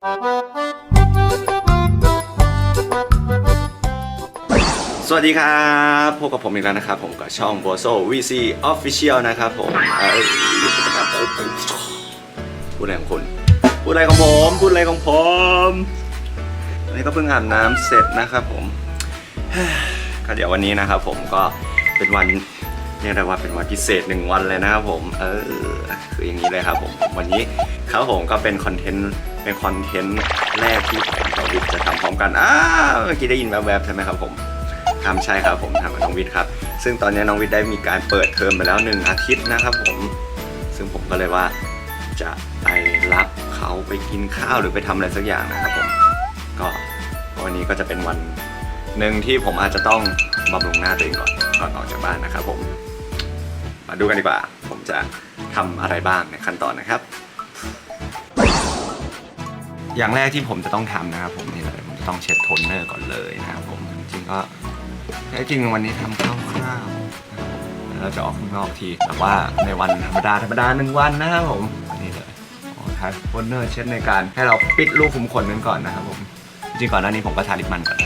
สวัสดีครับพบกับผมอีกแล้วนะครับ ผมกับช่อง b o s o VC Official นะครับผมพูดอะไรของคุณพูดอะไรของผมพูดอะไรของผมอันนี้ก็เพิ่งอาบน้ำเสร็จนะครับผมก็เดี๋ยววันนี้นะครับผมก็เป็นวัน เรียกได้ว่าเป็นวันพิเศษหนึ่งวันเลยนะครับผม เออคืออย่างนี้เลยครับผม วันนี้ครับผมก็เป็นคอนเทนต์เป็นคอนเทนต์แรกที่ผมกับวิทย์จะทำพร้อมกันอ้าเมื่อกี้ได้ยินแวบๆใช่ไหมครับผมทำใช่ครับผมทำกับน้องวิทย์ครับ ซึ่งตอนนี้น้องวิทย์ได้มีการเปิดเทอมไปแล้วหนึ่งอาทิตย์นะครับผม ซึ่งผมก็เลยว่าจะไปรับเขาไปกินข้าวหรือไปทำอะไรสักอย่างนะครับผม ก็วันนี้ก็จะเป็นวันหนึ่งที่ผมอาจจะต้องบำรุงหน้าตัวเองก่อนก่อนออกจากบ้านนะครับผม มาดูกันดีกว่า ผมจะทำอะไรบ้างในขั้นตอนนะครับ อย่างแรกที่ผมจะต้องทำนะครับ ผมนี่เลยผมจะต้องเช็ดโทนเนอร์ก่อนเลยนะครับผมจริงก็แท้จริงวันนี้ทำคร่าวๆนะครับผมแล้วเราจะออกข้างนอกทีแต่ว่าในวันธรรมดาธรรมดาหนึ่งวันนะครับผมนนี้เลยอ๋อทาโทนเนอร์เช็ดในการให้เราปิดรูขุมขนกันก่อนนะครับผมจริงก่อนหน้านี้ผมก็ทาลิปมันก่อน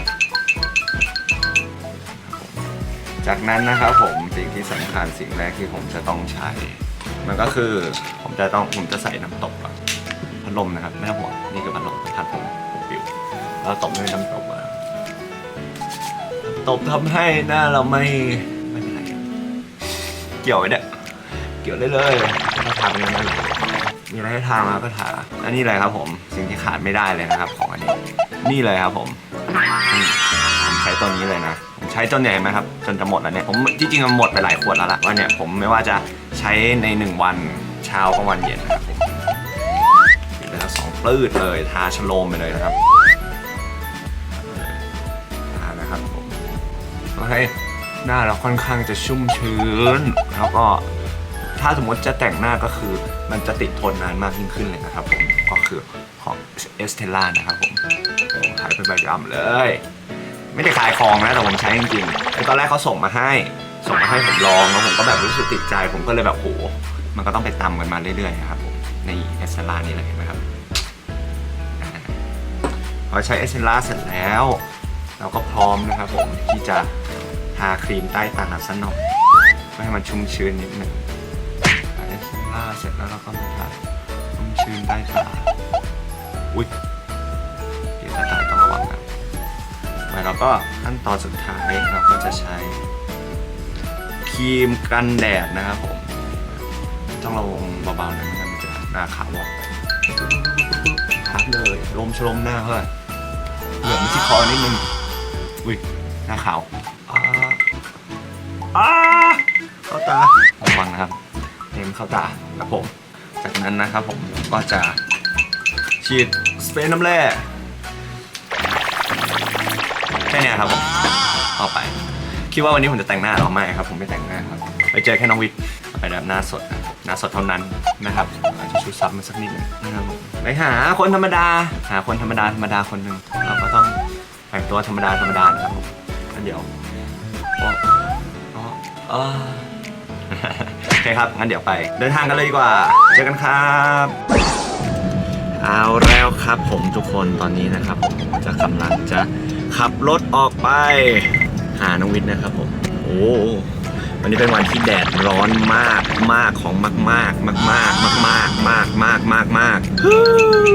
จากนั้นนะครับผม สิ่งที่สำคัญสิ่งแรกที่ผมจะต้องใช้ มันก็คือผมจะต้องผมจะใส่น้ำตกก่อนพัดลมนะครับไม่ต้องห่วงนี่คือพัดลมพัดผมปิวแล้วตบด้วยน้ำตบอะตบทำให้หน้าเราไม่ไม่เป็นไรเกี่ยวไว้เนี่ยเกี่ยวได้เลยถ้าทาไปนั้นเลยมีอะไรให้ทามาก็ทาอันนี้เลยครับผมสิ่งที่ขาดไม่ได้เลยนะครับ ของอันนี้ นี่เลยครับผมผมใช้ตัวนี้เลยนะ ใช้จนเนี่ยเห็นไหมครับ จนจะหมดแล้วเนี่ย ผมที่จริงมันหมดไปหลายขวดแล้วล่ะว่าเนี่ยผมไม่ว่าจะใช้ในหนึ่งวันเช้ากลางวันเย็นนะครับผมนะครับสองปลื้ดเลยทาชโลมไปเลยนะครับทานะครับผมเพื่อให้หน้าเราค่อนข้างจะชุ่มชื้น แล้วก็ถ้าสมมติจะแต่งหน้าก็คือมันจะติดทนนานมากยิ่งขึ้นเลยนะครับผมก็คือของเอสเทล่านะครับผมผมขายเป็นประจำเลย ไม่ได้ขายของนะแต่ผมใช้จริงๆคือตอนแรกเขาส่งมาให้ ส่งมาให้ผมลองแล้วผมก็แบบรู้สึกติดใจ ผมก็เลยแบบโหมันก็ต้องไปตำกันมาเรื่อยๆนะครับผมในเอสเทล่านี่เลยเห็นไหมครับพอใช้เอสเซนล่าเสร็จแล้ว เราก็พร้อมนะครับผมที่จะทาครีมใต้ตาสักหน่อยเพื่อให้มันชุ่มชื้นนิดหนึ่งเอสเซนล่าเสร็จแล้วเราก็มาทาชุ่มชื้นใต้ตาอุ้ย แล้วก็ขั้นตอนสุดท้ายเราก็จะใช้ครีมกันแดดนะครับผม ต้องระวังเบาๆนะไม่งั้นมันจะหน้าขาววอกพัดเลยลมชลมหน้าเฮ้ยเหลืองที่คอนิดนึงอุ้ยหน้าขาวอ้าอ้าเข้าตาระวังนะครับเต็มเข้าตาครับผม จากนั้นนะครับผมก็จะฉีดสเปรย์น้ำแร่ แค่เนี้ยครับผมเอไป คิดว่าวันนี้ผมจะแต่งหน้าหรอไม่ครับ ผมไม่แต่งหน้าครับไปเจอแค่น้องวิทย์ไปแบบหน้าสดนะหน้าสดเท่านั้นนะครับอาจจะชูซับมาสักนิดหนึงนะครับผมไปหาคนธรรมดา หาคนธรรมดาธรรมดาคนหนึ่งเราก็ต้องแต่งตัวธรรมดาธรรมดานะครับผมงั้นเดี๋ยวอ๋ออ๋ออ๋อ โอเคครับ งั้นเดี๋ยวไป เดินทางกันเลยดีกว่า เจอกันครับ เอาแล้วครับผมทุกคนตอนนี้นะครับผมจะกำลังจะ ขับรถออกไป หาน้องวิทย์นะครับผมโอ้วันนี้เป็นวันที่แดดร้อนมากมากของมากมากมากมากมากมากมากมากมากมาก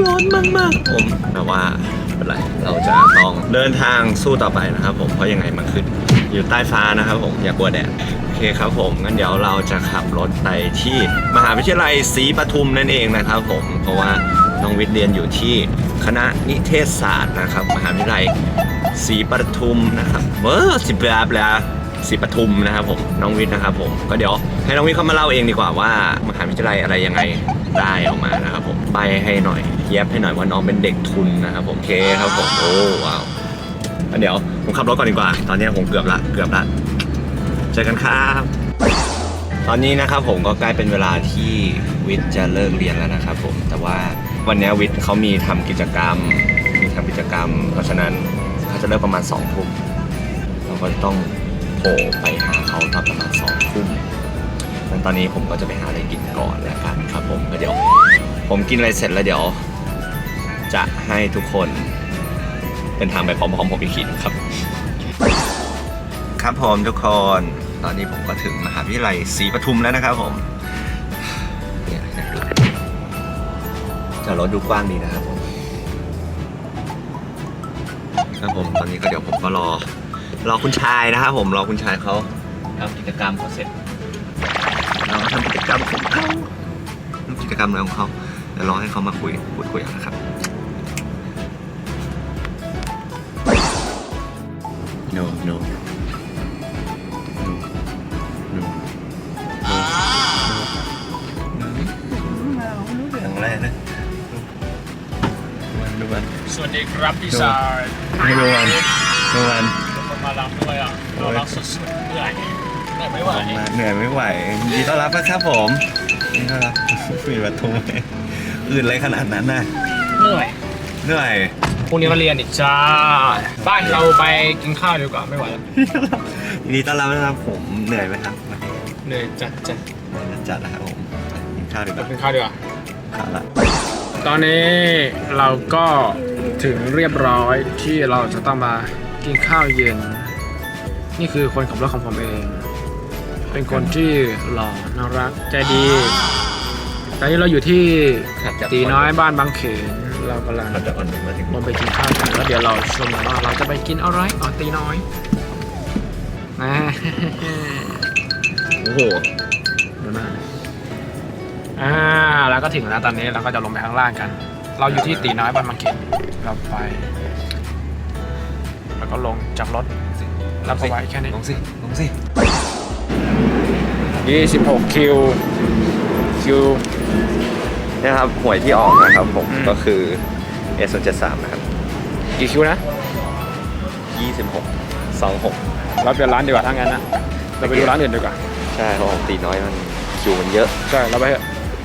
ร้อนมากมากผมแต่ว่าไม่เป็นไรเราจะต้องเดินทางสู้ต่อไปนะครับ ผมเพราะยังไงมันขึ้นอยู่ใต้ฟ้านะครับผมอย่ากลัวแดดโอเคครับผมงั้นเดี๋ยวเราจะขับรถไปที่มหาวิทยาลัยศรีปทุมนั่นเองนะครับผมเพราะว่า น้องวิทย์เรียนอยู่ที่คณะนิเทศศาสตร์นะครับ มหาวิทยาลัยศรีปทุมนะครับเออสิบลาบลาศรีปทุมนะครับผมน้องวิทย์นะครับผมก็เดี๋ยวให้น้องวิทย์เขามาเล่าเองดีกว่าว่ามหาวิทยาลัยอะไรยังไงได้ออกมานะครับผมใบให้หน่อยแยบให้หน่อยว่าน้องเป็นเด็กทุนนะครับผมโอเคครับผมโอ้ว้าวเดี๋ยวผมขับรถก่อนดีกว่า ตอนนี้ผมเกือบละเกือบละเจอกันครับตอนนี้นะครับผมก็ใกล้เป็นเวลาที่วิทย์จะเลิกเรียนแล้วนะครับผมแต่ว่า วันนี้วิทย์เขามีทำกิจกรรม มีทำกิจกรรม เพราะฉะนั้นเขาจะเลิกประมาณ2องทุ่มเราก็ต้องโผล่ไปหาเขาตอนประมาณ2องทุ่มงั้นตอนนี้ผมก็จะไปหาอะไรกินก่อนแล้วกันครับผมก็เดี๋ยว ผมกินอะไรเสร็จแล้วเดี๋ยว จะให้ทุกคนเดินทางไปพร้อมๆผมอีกทีนครับ ครับผมทุกคน ตอนนี้ผมก็ถึงมหาวิทยาลัยศรีปทุมแล้วนะครับผม จอดรถดูกว้างดีนะครับผมครับผมตอนนี้ก็เดี๋ยวผมก็รอ รอคุณชายนะครับผมรอคุณชายเขาทำกิจกรรมเขาเสร็จเราก็ทำกิจกรรมของเขาทำกิจกรรมอะไรของเขาเดี๋ยวรอให้เขามาคุยพูดคุยกันนะครับ no no no no สวัสดีครับพี่ชายดูมันดูมันคนมารับด้วยอะเรารับสุดๆเหนื่อยเหนื่อยไม่ไหวมาเหนื่อยไม่ไหวยินดีต้อนรับนะครับผมยินดีต้อนรับมีประตูไหมอื่นอะไรขนาดนั้นน่ะเหนื่อยเหนื่อยพรุ่งนี้มาเรียนอีกจ้าไปเราไปกินข้าวดีกว่าไม่ไหวแล้วยินดีต้อนรับนะครับผมเหนื่อยไหมครับเหนื่อยจัดจัดจัดนะครับผมกินข้าวดีกเราว่ากินข้าวดีกว่าข้าวละตอนนี้เราก็ ถึงเรียบร้อยที่เราจะต้องมากินข้าวเย็น นี่คือคนขับรถของผมเอง เป็นคนที่หล่อน่ารักใจดีตอนนี้เราอยู่ที่ขับจากตีน้อยบ้านบางเขนเรากำลังขับจากอ่อนนุชมาถึงลงไปกินข้าวกันแล้วเดี๋ยวเราชมกันว่าเราจะไปกินอะไรอ๋อตีน้อยนะโอ้โหดูหน้าอ่าแล้วก็ถึงแล้วตอนนี้เราก็จะลงไปข้างล่างกัน เราอยู่ที่ตีน้อยบ้านบางเขนเราไป แล้วก็ลงจากรถแล้วก็ไว้แค่นี้ ลงสิ ลงสิ26 คิว คิวนี่นะครับหวยที่ออกนะครับผมอืม ก็คือ S 0 7 3นะครับกี่คิวนะ 26 26 เราเปลี่ยนร้านดีกว่าถ้างั้นนะ เราไปดูร้านอื่นดีกว่า ใช่เพราะของตีน้อยมันคิวมันเยอะ ใช่ เราไปเถอะ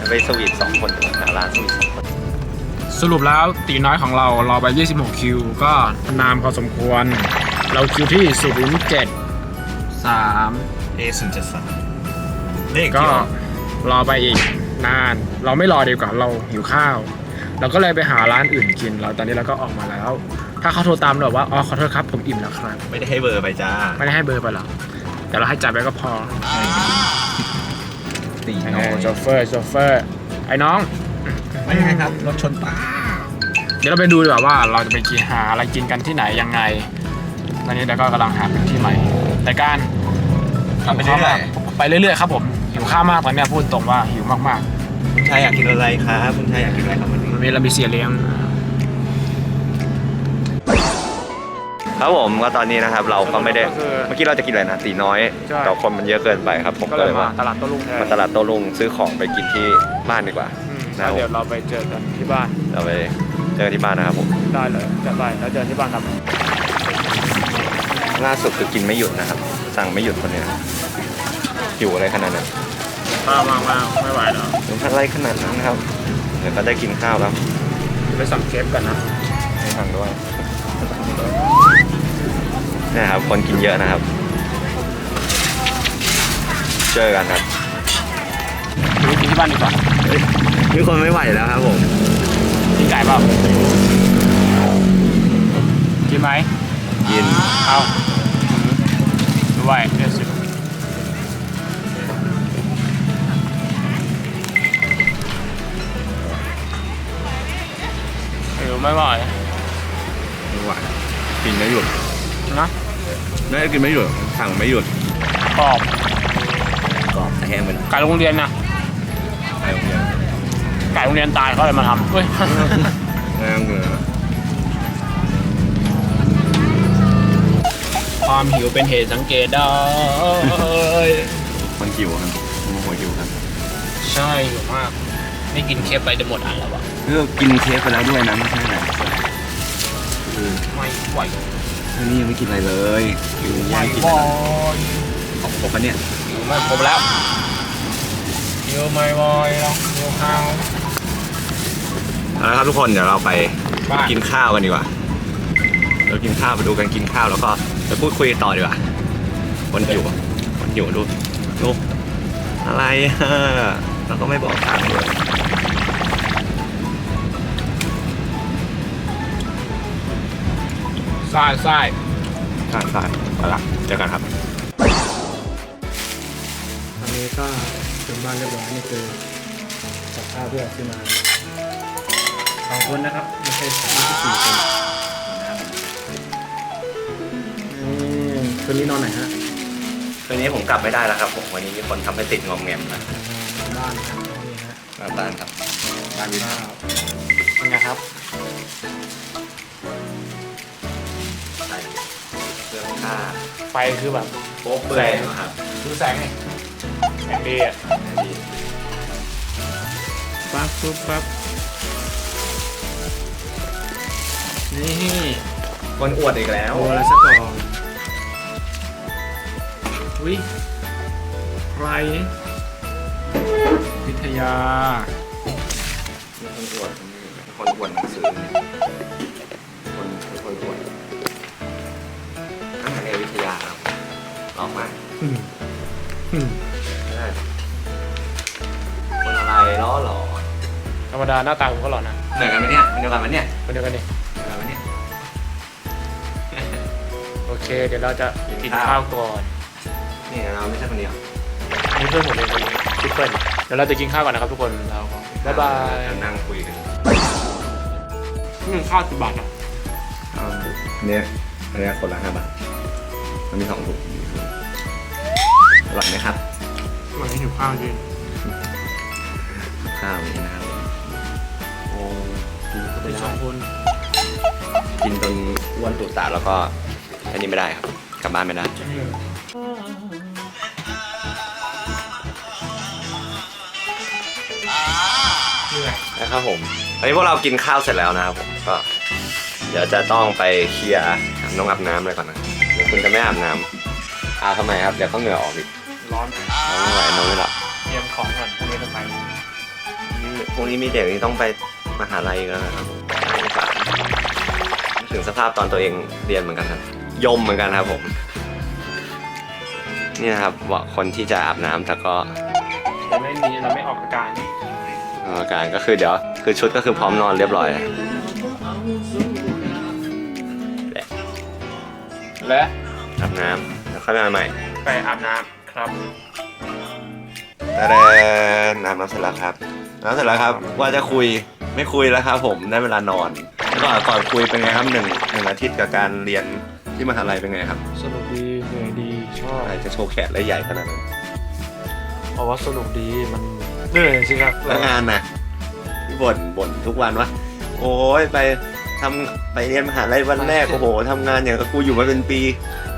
ไปสวีทสองคนหาร้านสวีทสองคน สรุปแล้วตีน้อยของเรารอไป 26 คิว ก็นานพอสมควร เราคิวที่ 07 3เอศูนย์เจ็ดสามเลขก็ที่ออกรอไปอีกนาน เราไม่รอดีกว่าเราหิวข้าว เราก็เลยไปหาร้านอื่นกินแล้วตอนนี้เราก็ออกมาแล้ว ถ้าเขาโทรตามเราว่าอ๋อขอโทษครับผมอิ่มแล้วครับ ไม่ได้ให้เบอร์ไปจ้าไม่ได้ให้เบอร์ไปหรอกแต่เราให้จ่ายไปก็พอตีไอ้น้อยโชเฟอร์โชเฟอร์ไอ้น้อง ไม่ยังไงครับรถชนป้าเดี๋ยวเราไปดูดีกว่าว่าเราจะไปกินหาอะไรกินกันที่ไหนยังไง ตอนนี้เราก็กำลังหาพื้นที่ใหม่แต่การขับไปเรื่อยไปเรื่อยๆครับผมหิวข้าวมากตอนเนี้ยพูดตรงว่าหิวมากๆคุณชายอยากกินอะไรครับคุณชายอยากกินอะไรครับวันนี้ๆวันนี้เรามีเสียเลี้ยง ครับผมก็ตอนนี้นะครับ เราก็ไม่ได้ก็คือเมื่อกี้เราจะกินอะไรนะตีน้อยใช่ แต่คนมันเยอะเกินไปครับ ผมก็ก็เลเลยยมาว่าตลาดโต้รุ่งแทนมาตลาดโต้รุ่งซื้อของไปกินที่บ้านดีกว่าอืมนะ แล้วเดี๋ยวเราไปเจอกันที่บ้านเราไปเจอที่บ้านนะครับผมได้เลยจะไปแล้วเจอที่บ้านครับล่าสุดคือกินไม่หยุดนะครับ สั่งไม่หยุดคนเนี้ยหิวอะไรขนาดนั้นมากมากมากไม่ไหวแล้วหิวอะไรขนาดนั้นครับ เดี๋ยวก็ได้กินข้าวแล้วไปสั่งเคฟกันนะให้สั่งด้วยเนี่ยครับคนกินเยอะนะครับ เจอกันครับไปกิน ที่บ้านดีกว่ามีคนไม่ไหวแล้วครับผมกินไก่เปล่ากินไหมกินเอาด้วยเดี๋ยวสิหิวไม่ไหวไม่ไหวกินไม่หยุดนะน่าจะกินไม่หยุดสั่งไม่หยุดกรอบกรอบแห้งไปหน่อยไก่โรงเรียนนะ โรงเรียนตายเขาเลยมาทำเฮ้ยแห้งเลยความหิวเป็นเหตุสังเกตได้ มันหิวครับมันหัวหิวครับใช่หิวมาก ไม่กินเคฟไปจะหมดอันแล้ววะเลือกกินเค้กไปแล้วด้วยนะไม่ใช่ไหนคือไม่ไหวอันนี้ยังไม่กินอะไรเลยหิวไม่ยังกินไหวอะไรของผมปะเนี่ยหิวไม่ครบแล้วหิวไม่ไหวแล้วหิวข้าว เอาละครับทุกคนเดี๋ยวเราไปบ้าน กินข้าวกันดีกว่าเรากินข้าวไปดูกันกินข้าวแล้วก็ไปพูดคุยต่อดีกว่าคนหิวอะคนหิวดูดูอะไรอะเราก็ไม่บอกทางด้วยทรายทรายใช่ใช่ไปละเจอกันครับ ตอนนี้ก็ถึงบ้านเรียบร้อยนี่คือกับข้าวที่เราซื้อมาส องคนนะครับไม่ใช่ไม่ใช่สี่คนนี่คืนนี้นอนไหนฮะคืนนี้ผมกลับไม่ได้แล้วครับผมวันนี้มีคนทำให้ติดงอมแงมนะบ้านครับนี่ฮะกลับบ้านครับบ้านวิทย์ข้าวเป็นไงครับใช่เครื่องผ้าไฟคือแบบโป๊ะเปื่อยนะครับดูแสงไงแสงดีอะปั๊บปุ๊บปั๊บ นี่คนอวดอีกแล้วเอาอะไรสักก่อนอุ้ยใครวิทยา คนอวดคนอวดหนังสือคนคนอวดอันนี้วิทยาครับลองมาอืมอืมได้คนอะไรล้อหรอธรรมดาหน้าตาผมก็หล่อนะเหมือนกันไหมเนี่ยเหมือนกันไหมเนี่ยคนเดียวกันนี่ เคเดี๋ยวเราจะกิกินนข้าวข้าวก่อนนี่เราไม่ใช่คนเดียวอันนี้เพื่อนผมเองคนนี้คิดเพื่อนเดี๋ยวเราจะกินข้าวก่อนนะครับทุกคนเราก็บ๊ายบายนั่งคุยกันนี่ข้าวสิบบาทอะเนี่ยอันนี้คนละห้าบาทมันมีสองถุงอร่อยไหมครับวันนี้หิวข้าวจริงข้าวนี่นะครับโอ้กินเข้าไปเป็นสได้องคนกินจนอ้วนตุตาแล้วก็ อันนี้ไม่ได้ครับ กลับบ้านไม่ได้เหนื่อยนะครับผมตอนนี้พวกเรากินข้าวเสร็จแล้วนะครับผมก็ เดี๋ยวจะต้องไปเคลียร์อาบน้องอาบน้ำเลยก่อนนะเดี๋ยวคุณจะไม่อาบน้ำอาบทำไมครับเดี๋ยวเขาเหงื่อออกอีกร้อนน้องไม่ไหวนอนไม่หลับเตรียมของก่อนพรุ่งนี้จะไปพรุ่งนี้มีเด็กที่ต้องไปมหาลัยอีกแล้วนะครับผมน่าสงสารนึกถึงสภาพตอนตัวเองเรียนเหมือนกันครับ ยมเหมือนกันครับผม นี่นะครับว่าคนที่จะอาบน้ำแต่ก็แต่ไม่มีเราไม่ออกอาการอาการก็คือเดี๋ยวคือชุดก็คือพร้อมนอนเรียบร้อย และอาบน้ำแล้วค่อยมาใหม่ไปอาบน้ำครับแต่แดนอาบน้ำเสร็จแล้วครับน้ำเสร็จแล้วครับว่าจะคุยไม่คุยแล้วครับผมได้เวลานอนก่อนก่อนคุยเป็นไงครับหนึ่งหนึ่งอาทิตย์กับการเรียน ที่มหาลัยเป็นไงครับสนุกดีเหนื่อยดีชอบอะไรจะโชว์แขนและใหญ่ขนาดนั้นเพราะว่าสนุกดีมันเหนื่อยสิครับแล้วงานน่ะที่บ่นบ่นทุกวันว่าโอ้ยไปทำไปเรียนมหาลัยวันแรกโอ้โหทำงานอย่างกับกูอยู่มาเป็นปี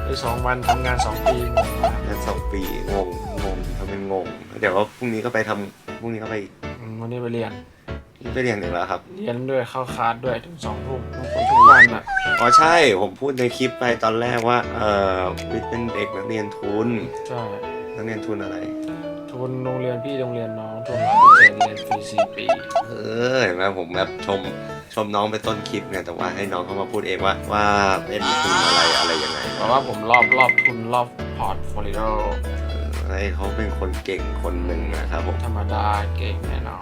ไปสองวันทำงานสองปีงงมากงานสองปีงงงงทำเป็นงงเดี๋ยวพรุ่งนี้ก็ไปทำพรุ่งนี้ก็ไปอืมวันนี้ไปเรียนไปเรียนอีกแล้วครับ เรียนด้วยเข้าคลาสด้วยถึงสองทุ่ม ทุกวันอะอ๋อใช่ผมพูดในคลิปไปตอนแรกว่าเออวิทย์เป็นเด็กนักเรียนทุนใช่นักเรียนทุนอะไร ทุนโรงเรียนพี่โรงเรียนน้องทุนร้อยเปอร์เซ็นต์เรียนฟรีสี่ปีเออเห็นไหมผมแบบชมชมน้องไปต้นคลิปเนี่ยแต่ว่าให้น้องเขามาพูดเองว่าว่าเป็นทุนอะไรอะไรยังไงเพราะว่าผมรอบรอบทุนรอบพอร์ตโฟลิโอเออให้เขาเป็นคนเก่งคนหนึ่งนะครับผมธรรมดาเก่งแน่นอน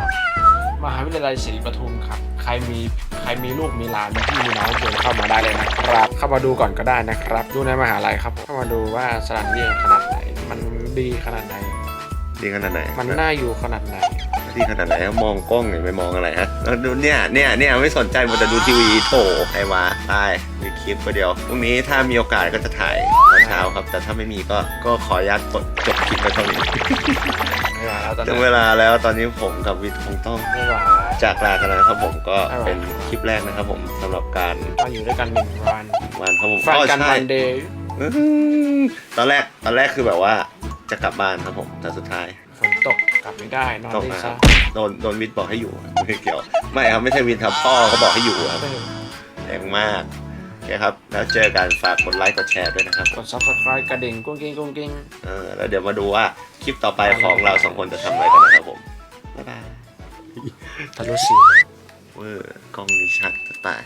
มหาวิทยาลัยศรีปทุมครับ ใครมีใครมีลูกมีหลานมีพี่มีน้องเชิญเข้ามาได้เลยนะครับ เข้ามาดูก่อนก็ได้นะครับ ดูในมหาลัยครับ เข้ามาดูว่าสถานที่ขนาดไหน มันดีขนาดไหน ดีขนาดไหนมันน่าอยู่ขนาดไหนดีขนาดไหนมองกล้องหรือไม่มองอะไรฮะแล้วดูเนี่ยเนี่ยเนี่ยไม่สนใจหมดแต่ดูทีวีโถใครมาตายมีคลิปประเดียวพรุ่งนี้ถ้ามีโอกาสก็จะถ่ายตอนเช้าครับ แต่ถ้าไม่มีก็ก็ขออนุญาตกดจบคลิปไปเท่านี้ไม่ไหวแล้วตอนถึนี้งเวลาแล้วตอนนี้ผมกับวิทย์คงต้องไม่ไหว จากลากันแล้วนะครับผมก็ไม่ไหวเป็นคลิปแรกนะครับผมสำหรับการมาอยู่ด้วยกันหนึ่งวันวันครับผมแฟนกันอ๋อใช่วันเดย์อื้อหือตอนแรกตอนแรกคือแบบว่าจะกลับบ้านครับผมแต่สุดท้ายฝนตกกลับไม่ได้นอนตกได้นะคซะรับโดนโดนวิทย์บอกให้อยู่ไม่เกี่ยว ไม่ครับไม่ใช่วิทย์ครับพ่อเขาบอกให้อยู่ครับเออแรงมากโอเคครับ แล้วเจอกันฝากกดไลค์กดแชร์ด้วยนะครับ กด subscribe กระดิ่งกุ้งกิ้งกุ้งกิ้งเออแล้วเดี๋ยวมาดูว่าคลิปต่อไปของเราสองคนจะทำอะไรกันนะครับผม บ๊ายบาย ทะลุสีเวอร์กล้องนี้ชัดจะตาย